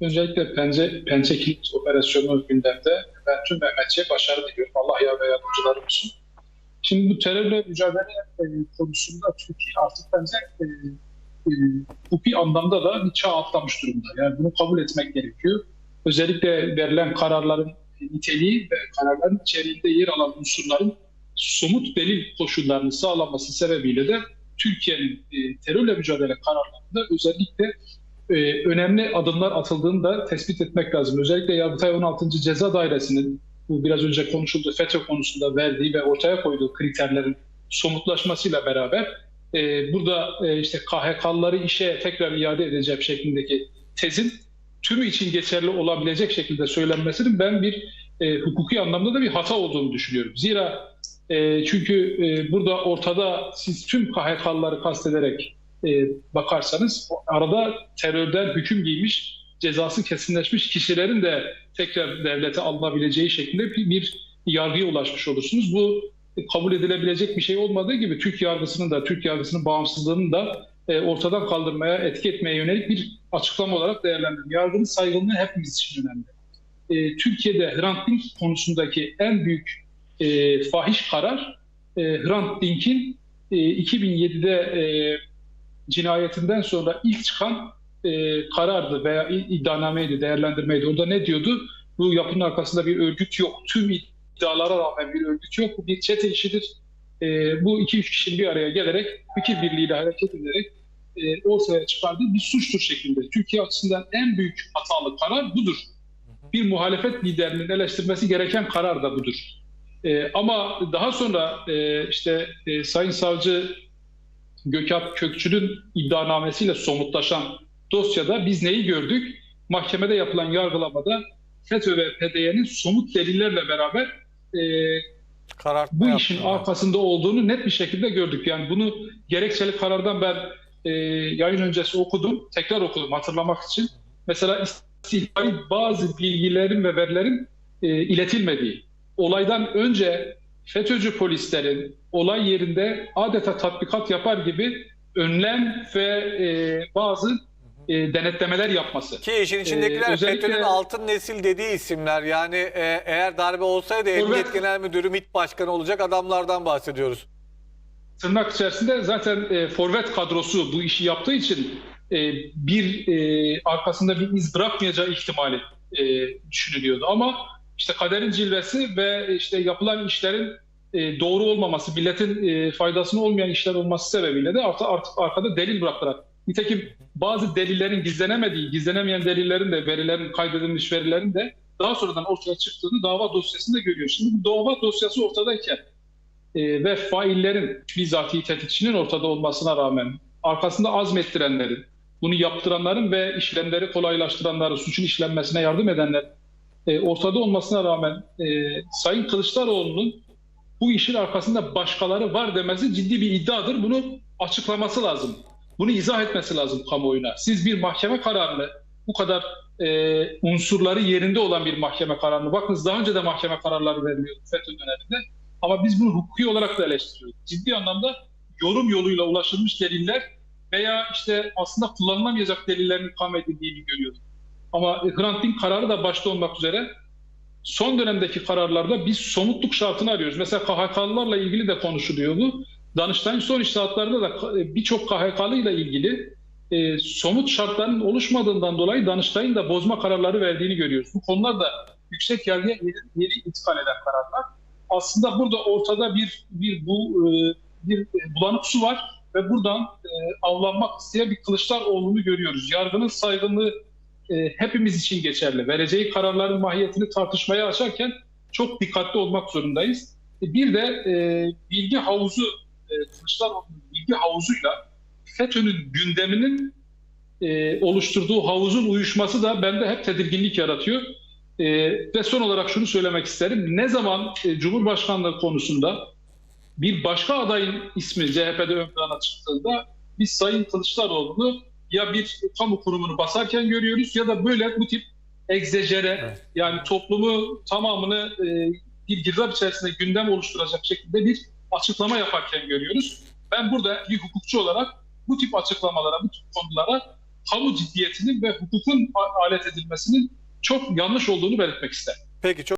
Özellikle Pense, Pense Kilit operasyonu gündemde. Ben tüm Mehmetçi'ye başarı diliyorum. Allah yar ve yardımcıları olsun. Şimdi bu terörle mücadele e, konusunda Türkiye artık bence e, e, hukuki anlamda da bir çağ atlamış durumda. Yani bunu kabul etmek gerekiyor. Özellikle verilen kararların niteliği ve kararların içeriğinde yer alan unsurların somut delil koşullarını sağlaması sebebiyle de Türkiye'nin e, terörle mücadele kararlarında özellikle e, önemli adımlar atıldığını da tespit etmek lazım. Özellikle Yargıtay 16. Ceza Dairesi'nin bu biraz önce konuşuldu FETÖ konusunda verdiği ve ortaya koyduğu kriterlerin somutlaşmasıyla beraber e, burada e, işte KHK'ları işe tekrar iade edeceğim şeklindeki tezin tümü için geçerli olabilecek şekilde söylenmesinin ben bir e, hukuki anlamda da bir hata olduğunu düşünüyorum. Zira e, çünkü e, burada ortada siz tüm KHK'ları kastederek e, bakarsanız arada terörden hüküm giymiş, cezası kesinleşmiş kişilerin de tekrar devlete alınabileceği şeklinde bir, yargıya ulaşmış olursunuz. Bu kabul edilebilecek bir şey olmadığı gibi Türk yargısının da Türk yargısının bağımsızlığını da e, ortadan kaldırmaya, etki etmeye yönelik bir açıklama olarak değerlendiriyorum. Yargının saygınlığı hepimiz için önemli. E, Türkiye'de Hrant Dink konusundaki en büyük fahiş karar Hrant Dink'in e, 2007'de e, cinayetinden sonra ilk çıkan e, karardı veya iddianameydi, değerlendirmeydi. Orada ne diyordu? Bu yapının arkasında bir örgüt yok. Tüm iddialara rağmen bir örgüt yok. Bu bir çete işidir. E, bu iki üç kişinin bir araya gelerek fikir birliğiyle hareket ederek e, ortaya çıkardığı bir suçtur şeklinde. Türkiye açısından en büyük hatalı karar budur. Bir muhalefet liderinin eleştirmesi gereken karar da budur. E, ama daha sonra e, işte e, Sayın Savcı Gökhan Kökçü'nün iddianamesiyle somutlaşan dosyada biz neyi gördük? Mahkemede yapılan yargılamada FETÖ ve PDY'nin somut delillerle beraber e, Karartma bu işin yaptılar. arkasında olduğunu net bir şekilde gördük. Yani bunu gerekçeli karardan ben e, yayın öncesi okudum, tekrar okudum hatırlamak için. Mesela istihbari bazı bilgilerin ve verilerin e, iletilmediği, olaydan önce FETÖ'cü polislerin olay yerinde adeta tatbikat yapar gibi önlem ve e, bazı e, denetlemeler yapması. Ki işin içindekiler Ee, özellikle- FETÖ'nün altın nesil dediği isimler. Yani e, eğer darbe olsaydı Emniyet Evet. Genel Müdürü, MİT Başkanı olacak adamlardan bahsediyoruz. tırnak içerisinde zaten e, forvet kadrosu bu işi yaptığı için e, bir e, arkasında bir iz bırakmayacağı ihtimali e, düşünülüyordu. Ama işte kaderin cilvesi ve işte yapılan işlerin e, doğru olmaması, milletin e, faydasına olmayan işler olması sebebiyle de artık, artık arkada delil bıraktılar. Nitekim bazı delillerin gizlenemediği, gizlenemeyen delillerin de verilerin, kaydedilmiş verilerin de daha sonradan ortaya çıktığını dava dosyasında görüyoruz. Şimdi bu dava dosyası ortadayken e, ve faillerin bizatihi tetikçinin ortada olmasına rağmen arkasında azmettirenlerin, bunu yaptıranların ve işlemleri kolaylaştıranların, suçun işlenmesine yardım edenler e, ortada olmasına rağmen e, Sayın Kılıçdaroğlu'nun bu işin arkasında başkaları var demesi ciddi bir iddiadır. Bunu açıklaması lazım. Bunu izah etmesi lazım kamuoyuna. Siz bir mahkeme kararını bu kadar e, unsurları yerinde olan bir mahkeme kararını bakınız daha önce de mahkeme kararları veriliyordu FETÖ döneminde. Ama biz bunu hukuki olarak da eleştiriyoruz. Ciddi anlamda yorum yoluyla ulaşılmış deliller veya işte aslında kullanılamayacak delillerin kam edildiğini görüyoruz. Ama Hrant Dink kararı da başta olmak üzere son dönemdeki kararlarda biz somutluk şartını arıyoruz. Mesela KHK'lılarla ilgili de konuşuluyor bu. Danıştay'ın son iştahatlarında da e, birçok KHK'lı ile ilgili e, somut şartların oluşmadığından dolayı Danıştay'ın da bozma kararları verdiğini görüyoruz. Bu konular da yüksek yargıya yeni, yeni intikal eden kararlar. Aslında burada ortada bir bir bu e, bir bulanık su var ve buradan e, avlanmak isteyen bir Kılıçdaroğlu'nu görüyoruz. Yargının saygınlığı e, hepimiz için geçerli. Vereceği kararların mahiyetini tartışmaya açarken çok dikkatli olmak zorundayız. E, bir de e, bilgi havuzu, e, Kılıçdaroğlu'nun bilgi havuzuyla FETÖ'nün gündeminin e, oluşturduğu havuzun uyuşması da bende hep tedirginlik yaratıyor. E, ve son olarak şunu söylemek isterim. Ne zaman e, Cumhurbaşkanlığı konusunda bir başka adayın ismi CHP'de ön plana çıktığında biz Sayın Kılıçdaroğlu'nu ya bir kamu kurumunu basarken görüyoruz ya da böyle bu tip egzejere Evet. yani toplumu tamamını e, bir girdap içerisinde gündem oluşturacak şekilde bir açıklama yaparken görüyoruz. Ben burada bir hukukçu olarak bu tip açıklamalara, bu tip konulara kamu ciddiyetinin ve hukukun alet edilmesinin çok yanlış olduğunu belirtmek isterim. Peki çok